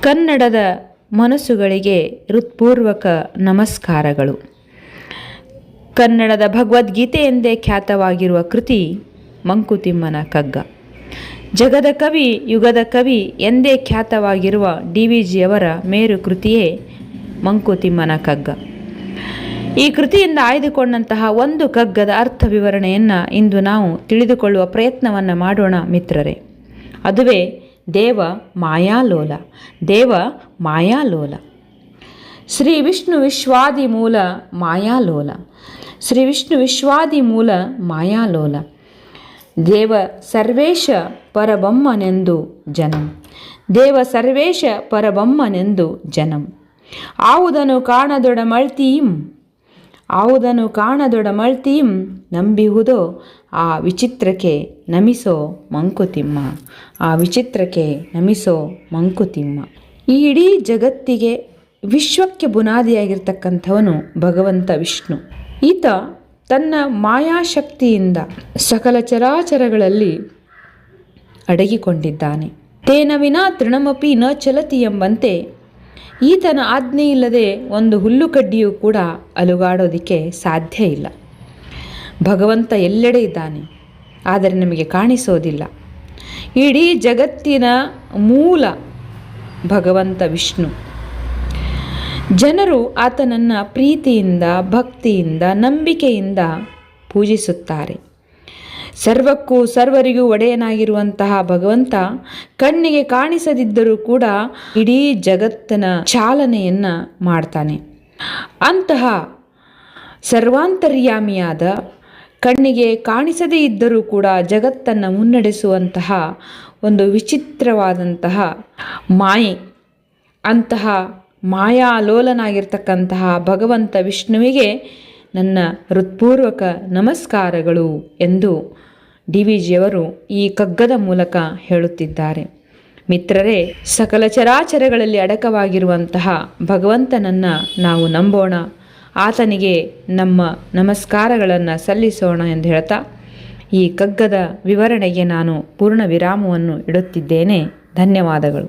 ಕನ್ನಡದ ಮನಸ್ಸುಗಳಿಗೆ ಹೃತ್ಪೂರ್ವಕ ನಮಸ್ಕಾರಗಳು. ಕನ್ನಡದ ಭಗವದ್ಗೀತೆ ಎಂದೇ ಖ್ಯಾತವಾಗಿರುವ ಕೃತಿ ಮಂಕುತಿಮ್ಮನ ಕಗ್ಗ. ಜಗದ ಕವಿ, ಯುಗದ ಕವಿ ಎಂದೇ ಖ್ಯಾತವಾಗಿರುವ ಡಿ ವಿ ಜಿಯವರ ಮೇರು ಕೃತಿಯೇ ಮಂಕುತಿಮ್ಮನ ಕಗ್ಗ. ಈ ಕೃತಿಯಿಂದ ಆಯ್ದುಕೊಂಡಂತಹ ಒಂದು ಕಗ್ಗದ ಅರ್ಥ ವಿವರಣೆಯನ್ನು ಇಂದು ನಾವು ತಿಳಿದುಕೊಳ್ಳುವ ಪ್ರಯತ್ನವನ್ನು ಮಾಡೋಣ ಮಿತ್ರರೇ. ಅದುವೇ ದೇವ ಮಾಯಾಲೋಲ ದೇವ ಮಾಯಾಲೋಲ. ಶ್ರೀ ವಿಷ್ಣು ವಿಶ್ವಾದಿ ಮೂಲ ಮಾಯಾಲೋಲ, ಶ್ರೀ ವಿಷ್ಣು ವಿಶ್ವಾದಿ ಮೂಲ ಮಾಯಾಲೋಲ. ದೇವ ಸರ್ವೇಶ ಪರಬೊಮ್ಮನೆಂದು ಜನಂ, ದೇವ ಸರ್ವೇಶ ಪರಬೊಮ್ಮನೆಂದು ಜನಂ. ಆವುದನು ಕಾಣದೊಡ ಮಳ್ತೀಂ ಆವುದನು ಕಾಣದೊಡ ಮಳ್ತೀಂ ನಂಬಿಹುದೋ ಆ ವಿಚಿತ್ರಕ್ಕೆ ನಮಿಸೋ ಮಂಕುತಿಮ್ಮ. ಆ ವಿಚಿತ್ರಕ್ಕೆ ನಮಿಸೋ ಮಂಕುತಿಮ್ಮ. ಈ ಇಡೀ ಜಗತ್ತಿಗೆ ವಿಶ್ವಕ್ಕೆ ಬುನಾದಿಯಾಗಿರ್ತಕ್ಕಂಥವನು ಭಗವಂತ ವಿಷ್ಣು. ಈತ ತನ್ನ ಮಾಯಾಶಕ್ತಿಯಿಂದ ಸಕಲ ಚರಾಚರಗಳಲ್ಲಿ ಅಡಗಿಕೊಂಡಿದ್ದಾನೆ. ತೇನ ವಿನಾ ತೃಣಮಪಿ ನ ಚಲತಿ ಎಂಬಂತೆ ಈತನ ಆಜ್ಞೆ ಇಲ್ಲದೆ ಒಂದು ಹುಲ್ಲುಕಡ್ಡಿಯೂ ಕೂಡ ಅಲುಗಾಡೋದಕ್ಕೆ ಸಾಧ್ಯ ಇಲ್ಲ. ಭಗವಂತ ಎಲ್ಲೆಡೆ ಇದ್ದಾನೆ, ಆದರೆ ನಮಗೆ ಕಾಣಿಸೋದಿಲ್ಲ. ಇಡೀ ಜಗತ್ತಿನ ಮೂಲ ಭಗವಂತ ವಿಷ್ಣು. ಜನರು ಆತನನ್ನು ಪ್ರೀತಿಯಿಂದ, ಭಕ್ತಿಯಿಂದ, ನಂಬಿಕೆಯಿಂದ ಪೂಜಿಸುತ್ತಾರೆ. ಸರ್ವಕ್ಕೂ ಸರ್ವರಿಗೂ ಒಡೆಯನಾಗಿರುವಂತಹ ಭಗವಂತ ಕಣ್ಣಿಗೆ ಕಾಣಿಸದಿದ್ದರೂ ಕೂಡ ಇಡೀ ಜಗತ್ತಿನ ಚಾಲನೆಯನ್ನ ಮಾಡ್ತಾನೆ. ಅಂತಹ ಸರ್ವಾಂತರ್ಯಾಮಿಯಾದ ಕಣ್ಣಿಗೆ ಕಾಣಿಸದೇ ಇದ್ದರೂ ಕೂಡ ಜಗತ್ತನ್ನು ಮುನ್ನಡೆಸುವಂತಹ ಒಂದು ವಿಚಿತ್ರವಾದಂತಹ ಮಾಯೆ, ಅಂತಹ ಮಾಯಾಲೋಲನಾಗಿರ್ತಕ್ಕಂತಹ ಭಗವಂತ ವಿಷ್ಣುವಿಗೆ ನನ್ನ ಹೃತ್ಪೂರ್ವಕ ನಮಸ್ಕಾರಗಳು ಎಂದು ಡಿ ವಿ ಜಿಯವರು ಈ ಕಗ್ಗದ ಮೂಲಕ ಹೇಳುತ್ತಿದ್ದಾರೆ. ಮಿತ್ರರೇ, ಸಕಲ ಚರಾಚರಗಳಲ್ಲಿ ಅಡಕವಾಗಿರುವಂತಹ ಭಗವಂತನನ್ನು ನಾವು ನಂಬೋಣ. ಆತನಿಗೆ ನಮ್ಮ ನಮಸ್ಕಾರಗಳನ್ನು ಸಲ್ಲಿಸೋಣ ಎಂದು ಹೇಳ್ತಾ ಈ ಕಗ್ಗದ ವಿವರಣೆಗೆ ನಾನು ಪೂರ್ಣ ವಿರಾಮವನ್ನು ಇಡುತ್ತಿದ್ದೇನೆ. ಧನ್ಯವಾದಗಳು.